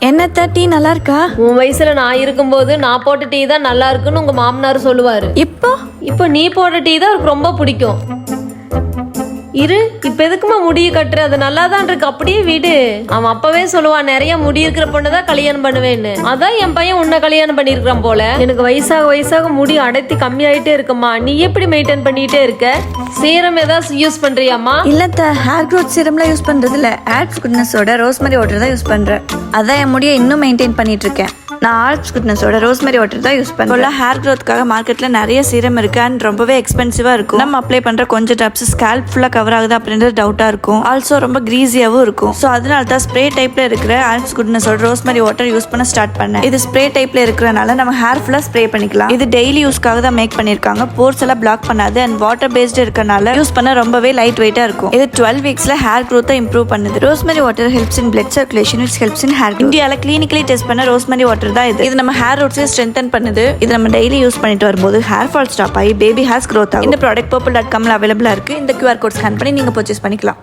என்னத்த டீ நல்லா இருக்கா உன் வயசுல நான் இருக்கும்போது நான் போட்ட டீ தான் நல்லா இருக்குன்னு உங்க மாமனார் சொல்லுவாரு. இப்போ? இப்போ நீ போடுற டீ தான் அவருக்கு ரொம்ப பிடிக்கும். இரு இப்ப எதுக்குமா முடிய கட்டுற? அது நல்லா தான் இருக்கு. அப்படியே விடு. அவன் அப்பவே சொல்லுவான் நிறைய முடி இருக்கிற பொண்ணு தான் கல்யாணம் பண்ணுவேன்னு. அதான் என் பையன் உன்னை கல்யாணம் பண்ணிருக்கான் போல. எனக்கு வயசாக வயசாக முடி அடர்த்தி கம்மியாயிட்டே இருக்குமா? நீ எப்படி மெயின்டைன் பண்ணிட்டே இருக்க? சீரம் ஏதாவது யூஸ் பண்றியாம்மா? இல்லத்த ஹேர் க்ரோத் சீரம்லாம் யூஸ் பண்றது இல்ல ஆட்ஸ் குட்னஸோட ரோஸ்மரி வாட்டர் தான் யூஸ் பண்றேன். அதான் என் முடியை இன்னும் மெயின்டைன் பண்ணிட்டு இருக்கேன். நான் ஆல்ப்ஸ் குட்னஸோட ரோஸ்மரி வாட்டர் தான் யூஸ் பண்ணுறேன் ஹேர் க்ரோத்துக்காக மார்க்கெட்டில் நிறைய சீரம் இருக்கு அண்ட் ரொம்பவே எக்ஸ்பென்சிவாக இருக்கும். நம்ம அப்ளை பண்ணுற கொஞ்சம் ட்ராப்ஸ் ஸ்கேல்ப் ஃபுல்லாக கவர் ஆகுது அப்படின்றது டவுட்டாக இருக்கும். ஆல்சோ ரொம்ப க்ரீஸியாகவும் இருக்கும். ஸோ அதனால தான் ஸ்ப்ரே டைப்பில் இருக்கிற ஆன்ஸ் குட்னஸோட ரோஸ்மரி வாட்டர் யூஸ் பண்ண ஸ்டார்ட் பண்ணேன். இது ஸ்ப்ரே டைப்பில் இருக்கிறனால நம்ம ஹேர் ஃபுல்லாக ஸ்ப்ரே பண்ணிக்கலாம். இது டெய்லி யூஸ்க்காக தான் மேக் பண்ணியிருக்காங்க போர்ஸ் எல்லாம் பிளாக் பண்ணாது. அண்ட் வாட்டர் பேஸ்டு இருக்கனால யூஸ் பண்ண ரொம்பவே லைட் வெயிட்டாக இருக்கும். இது டுவெல் வீக்ஸில் ஹேர் க்ரோத்தை இம்ப்ரூவ் பண்ணுது. Rosemary water helps in blood circulation it's helps in hair இந்தியாவில் கிளினிக்கலி டெஸ்ட் பண்ண ரோஸ்மரி வாட்டர் தான் இது. இது நம்ம ஹேர் ரூட்ஸையும் ஸ்ட்ரென்தன் பண்ணுது. இது நம்ம டெய்லி யூஸ் பண்ணிட்டு வரும்போது ஹேர் ஃபால் ஸ்டாப் ஆகி பேபி ஹேர்ஸ் க்ரோத் ஆகும். இந்த ப்ராடக்ட் பர்பிள் டாட் காமில் அவைலபிளாக இருக்கு. இந்த கியூஆர் கோட் ஸ்கேன் பண்ணி நீங்கள் பர்ச்சேஸ் பண்ணிக்கலாம்.